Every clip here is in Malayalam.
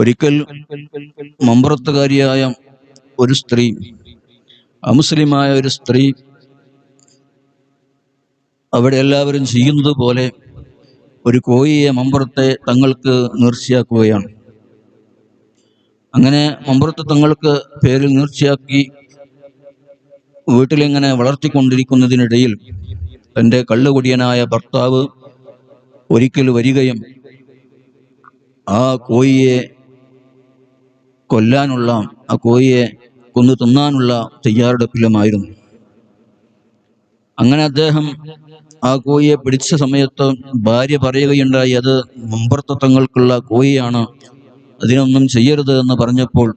ഒരിക്കൽ മമ്പുറത്തുകാരിയായ ഒരു സ്ത്രീ അമുസ്ലിമായ ഒരു സ്ത്രീ അവിടെ എല്ലാവരും ചെയ്യുന്നത് പോലെ ഒരു കോഴിയെ മമ്പുറത്തെ തങ്ങൾക്ക് നേർച്ചയാക്കുകയാണ്. അങ്ങനെ മമ്പുറത്ത് തങ്ങൾക്ക് പേരിൽ നേർച്ചയാക്കി വീട്ടിലിങ്ങനെ വളർത്തിക്കൊണ്ടിരിക്കുന്നതിനിടയിൽ തന്റെ കള്ളുകുടിയനായ ഭർത്താവ് ഒരിക്കൽ വരികയും ആ കോഴിയെ കൊല്ലാനുള്ള ആ കോഴിയെ കൊന്നു തിന്നാനുള്ള തയ്യാറെടുപ്പിലുമായിരുന്നു. അങ്ങനെ അദ്ദേഹം ആ കോഴിയെ പിടിച്ച സമയത്ത് ഭാര്യ പറയുകയുണ്ടായി അത് മുമ്പർത്തങ്ങൾക്കുള്ള കോഴിയാണ് അതിനൊന്നും ചെയ്യരുത് എന്ന് പറഞ്ഞപ്പോൾ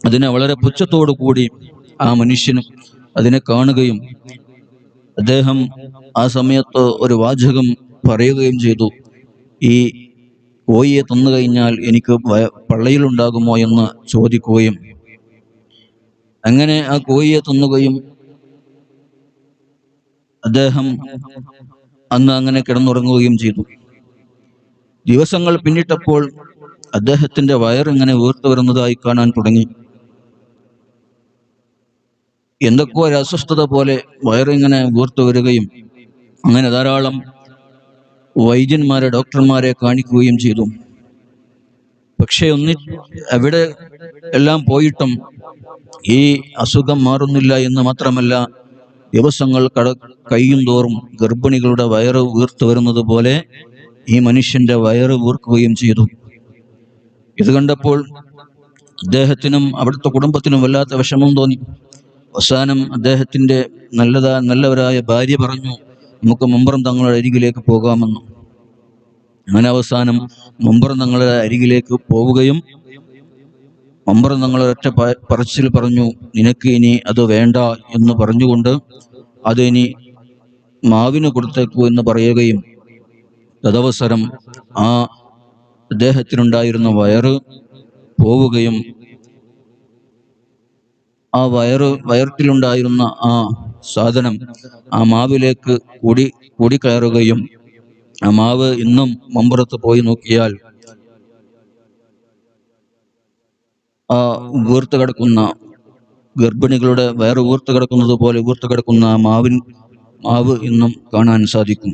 അതിനെ വളരെ പുച്ഛത്തോടു കൂടി ആ മനുഷ്യനും അതിനെ കാണുകയും അദ്ദേഹം ആ സമയത്ത് ഒരു വാചകം പറയുകയും ചെയ്തു ഈ കോഴിയെ തന്നു കഴിഞ്ഞാൽ എനിക്ക് പള്ളയിലുണ്ടാകുമോ എന്ന് ചോദിക്കുകയും അങ്ങനെ ആ കോഴിയെ തിന്നുകയും അദ്ദേഹം അന്ന് അങ്ങനെ കിടന്നുറങ്ങുകയും ചെയ്തു. ദിവസങ്ങൾ പിന്നിട്ടപ്പോൾ അദ്ദേഹത്തിന്റെ വയറിങ്ങനെ വീർത്തു വരുന്നതായി കാണാൻ തുടങ്ങി. എന്തൊക്കെയോ ഒരു അസ്വസ്ഥത പോലെ വയറിങ്ങനെ വീർത്തു വരികയും അങ്ങനെ ധാരാളം വൈദ്യന്മാരെ ഡോക്ടർമാരെ കാണിക്കുകയും ചെയ്തു. പക്ഷേ ഒന്നി അവിടെ എല്ലാം പോയിട്ടും ഈ അസുഖം മാറുന്നില്ല എന്ന് മാത്രമല്ല ദിവസങ്ങൾ കട കഴിയും തോറും ഗർഭിണികളുടെ വയറ് വീർത്തു വരുന്നത് പോലെ ഈ മനുഷ്യന്റെ വയറ് വീർക്കുകയും ചെയ്തു. ഇത് കണ്ടപ്പോൾ അദ്ദേഹത്തിനും അവിടുത്തെ കുടുംബത്തിനും വല്ലാത്ത വിഷമം തോന്നി. അവസാനം അദ്ദേഹത്തിന്റെ നല്ലതാ നല്ലവരായ ഭാര്യ പറഞ്ഞു നമുക്ക് മുമ്പറും തങ്ങളുടെ അരികിലേക്ക് പോകാമെന്ന്. അങ്ങനെ അവസാനം മുമ്പറും തങ്ങളുടെ അരികിലേക്ക് പോവുകയും മമ്പറം തങ്ങൾ ഒറ്റ പറച്ചിൽ പറഞ്ഞു നിനക്ക് ഇനി അത് വേണ്ട എന്ന് പറഞ്ഞുകൊണ്ട് അത് ഇനി മാവിന് കൊടുത്തേക്കൂ എന്ന് പറയുകയും തദവസരം ആ അദ്ദേഹത്തിനുണ്ടായിരുന്ന വയറ് പോവുകയും ആ വയറ് വയറ്റിലുണ്ടായിരുന്ന ആ സാധനം ആ മാവിലേക്ക് കൂടി കൂടിക്കയറുകയും ആ മാവ് ഇന്നും മമ്പുറത്ത് പോയി നോക്കിയാൽ ആ വീർത്ത് കിടക്കുന്ന ഗർഭിണികളുടെ വയറ് വീർത്ത് കിടക്കുന്നത് പോലെ വീർത്ത് കിടക്കുന്ന ആ മാവിൻ മാവ് ഇന്നും കാണാൻ സാധിക്കും.